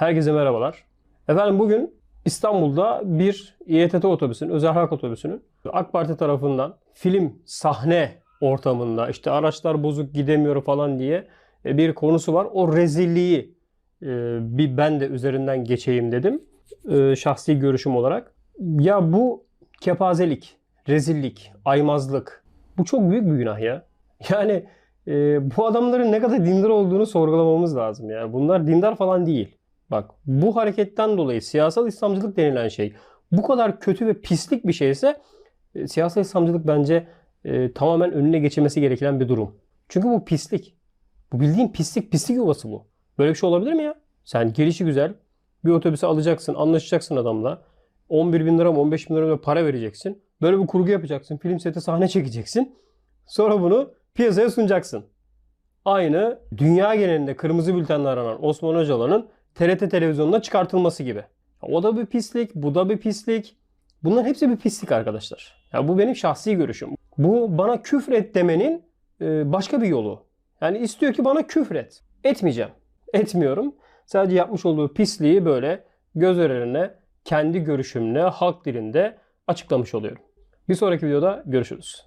Herkese merhabalar. Efendim bugün İstanbul'da bir İETT otobüsünün, özel halk otobüsünün AK Parti tarafından film sahne ortamında işte araçlar bozuk gidemiyor falan diye e, bir konusu var. O rezilliği e, bir ben de üzerinden geçeyim dedim. E, Şahsi görüşüm olarak. Ya bu kepazelik, rezillik, aymazlık bu çok büyük bir günah ya. Yani bu adamların ne kadar dindar olduğunu sorgulamamız lazım. Yani bunlar dindar falan değil. Bak bu hareketten dolayı siyasal İslamcılık denilen şey bu kadar kötü ve pislik bir şeyse e, siyasal İslamcılık bence e, tamamen önüne geçilmesi gereken bir durum. Çünkü bu pislik. Bu bildiğin pislik, pislik yuvası bu. Böyle bir şey olabilir mi ya? Sen gelişi güzel bir otobüse alacaksın, anlaşacaksın adamla. 11 bin lira mı 15 bin lira mı para vereceksin. Böyle bir kurgu yapacaksın. Film seti sahne çekeceksin. Sonra bunu piyasaya sunacaksın. Aynı dünya genelinde kırmızı bültenle aranan Osman Öcalan'ın TRT televizyonuna çıkartılması gibi. O da bir pislik, bu da bir pislik. Bunların hepsi bir pislik arkadaşlar. Ya bu benim şahsi görüşüm. Bu bana küfret demenin e, başka bir yolu. Yani istiyor ki bana küfret. Etmeyeceğim. Etmiyorum. Sadece yapmış olduğu pisliği böyle göz önüne kendi görüşümle halk dilinde açıklamış oluyorum. Bir sonraki videoda görüşürüz.